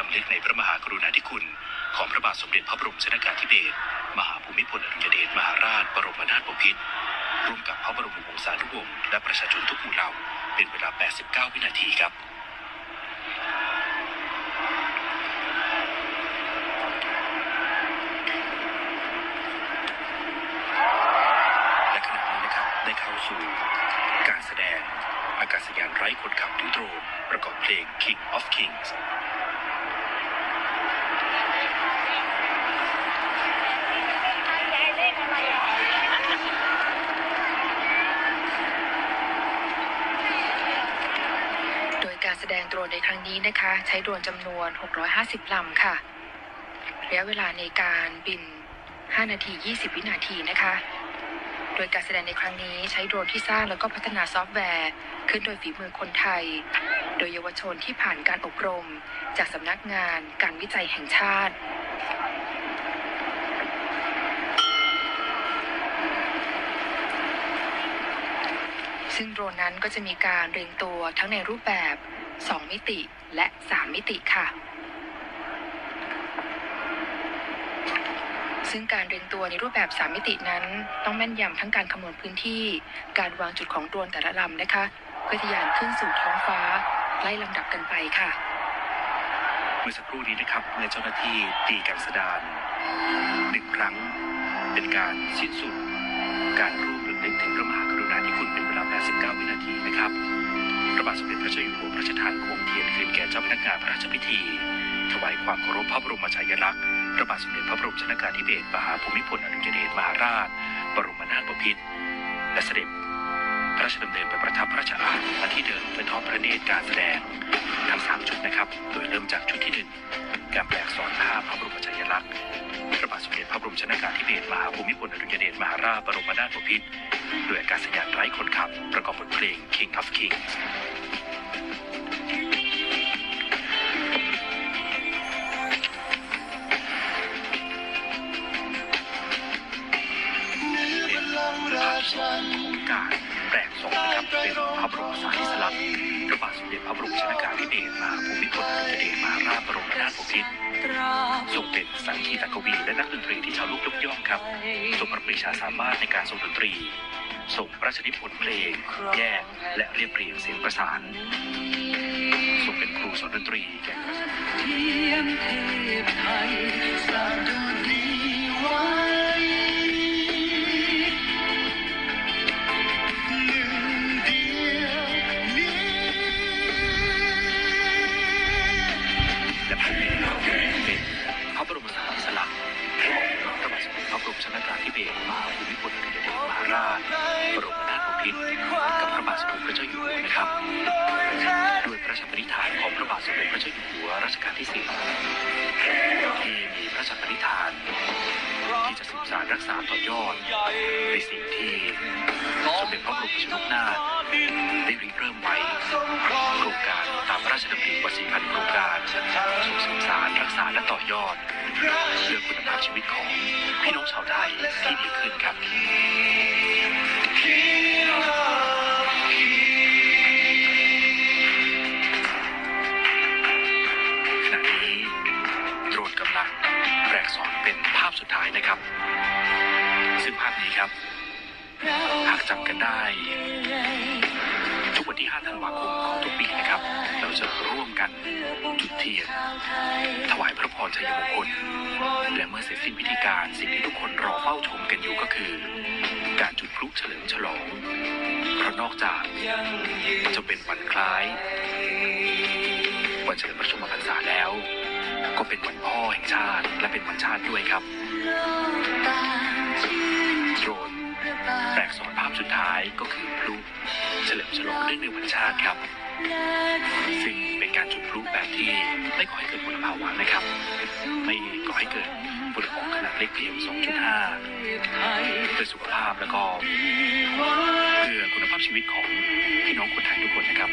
รำลึกในพระมหากรุณาธิคุณ ของพระบาทสมเด็จพระบรมชนากาธิเบศรมหาภูมิพลอดุลยเดชมหาราชบรมนาถบพิตรร่วมกับพระบรมวงศานุวงศ์และประชาชนทุกหมู่เหล่าเป็นเวลา 89 วินาทีครับและขณะนี้นะครับได้เข้าสู่การแสดงอากาศยานไร้คนขับหรือโดรนประกอบเพลง King of Kings โดยการแสดงโดรน ในครั้งนี้นะคะ ใช้โดรนจำนวน 650 ลำค่ะ ระยะเวลาในการบิน 5 นาที 20 วินาทีนะคะ โดยการแสดงในครั้งนี้ใช้โดรนที่สร้างแล้วก็พัฒนาซอฟต์แวร์ ขึ้นโดยฝีมือคนไทย โดยเยาวชนที่ผ่านการอบรม จากสำนักงานการวิจัยแห่งชาติซึ่งโดรนนั้นก็จะมีการเรียงตัวทั้งในรูปแบบ 2 มิติและ 3 มิติค่ะ ซึ่งการเรียงตัวในรูปแบบ 3 มิตินั้น ต้องแม่นยำทั้งการคำนวณพื้นที่ การวางจุดของโดรนแต่ละลำนะคะ เพื่อทะยานขึ้นสู่ท้องฟ้า ไล่ลำดับกันไปค่ะ เมื่อสักครู่นี้นะครับเมื่อเจ้าหน้าที่ตีกันสดานหนึ่งครั้ง เป็นการสิ้นสุด การร่วมรำลึกถึงพระมหากรุณาธิคุณเป็นเวลา 89 วินาทีนะครับ พระบาทสมเด็จพระเจ้าอยู่หัวพระราชทานโคมเทียนคืนแก่เจ้าพนักงานพระราชพิธี ถวายความเคารพพระบรมฉายาลักษณ์พระบาทสมเด็จพระบรมชนากาธิเบศรมหาภูมิพลอดุลยเดชมหาราช บรมนาถบพิตรและเสด็จพระราชดำเนินไปประทับพระราชอาณณที่เดิมเพื่อทอดพระเนตรการแสดงทั้งสามชุดนะครับ โดยเริ่มจากชุดที่หนึ่งการแปลกสอนภาพพระบรมฉายาลักษณ์พระบาทสมเด็จพระบรมชนากาธิเบศรมหาภูมิพลอดุลยเดชมหาราชบรมนาถบพิตรโดยอากาศยานไร้คนขับ ประกอบบทเพลง King of Kings องการแปลกสอนนะครับเป็นพระบรมสารีสลักษณ์พระบาทสมเด็จพระบรมชนากาธิเบศรมหาภูมิพลอดุลยเดชมหาราชบรมนาถบพิตรทรงเป็นสังคีตกวีและนักดนตรีที่ชาวโลกยกย่องครับทรงพระปรีชาสามารถในการทรงดนตรีทรงพระราชนิพนธ์เพลง แยกและเรียบเรียงเสียงประสานทรงเป็นครูสอนดนตรีแก่ สมเด็จพระบรมชนกาธิเบศรมหาภูมิพลอดุลยเดชมหาราชบรมนาถบพิตรกับพระบาทสมเด็จพระเจ้าอยู่หัวนะครับ ด้วยพระราชปณิธานของพระบาทสมเด็จพระเจ้าอยู่หัวรัชกาลที่สี่ที่มีพระราชปณิธานที่จะสืบสานรักษาต่อยอดในสิ่งที่สมเด็จพระบรมชนกนาถได้ริเริ่มไว้โครงการตามพระราชดำริกว่าสี่พันโครงการส่งสืบสารรักษาและต่อยอด เพื่อคุณภาพชีวิตของพี่น้องชาวไทยที่ดีขึ้นครับขณะนี้โดรนกำลังแปลกสอนเป็นภาพสุดท้ายนะครับ ซึ่งภาพนี้ครับ หากจำกันได้ ทุกวันที่ 5 ธันวาคม เราจะร่วมกันจุดเทียน ถวายพระพรชัยมงคล และเมื่อเสร็จสิ้นพิธีการสิ่งที่ทุกคนรอเฝ้าชมกันอยู่ก็คือ การจุดพลุเฉลิมฉลองเพราะนอกจากจะเป็นวันคล้าย วันเฉลิมพระชนมพรรษาแล้ว ก็เป็นวันพ่อแห่งชาติ และเป็นวันชาติด้วยครับโดรนแปลกสอนภาพสุดท้ายก็คือพลุเฉลิมฉลองเนื่องในวันชาติครับ รูปแบบที่ไม่ก่อให้เกิดมลภาวะนะครับ ไม่ก่อให้เกิดฝุ่นละอองขนาดเล็กเพียง2.5เพื่อสุขภาพแล้วก็เพื่อคุณภาพชีวิตของพี่น้องคนไทยทุกคนนะครับ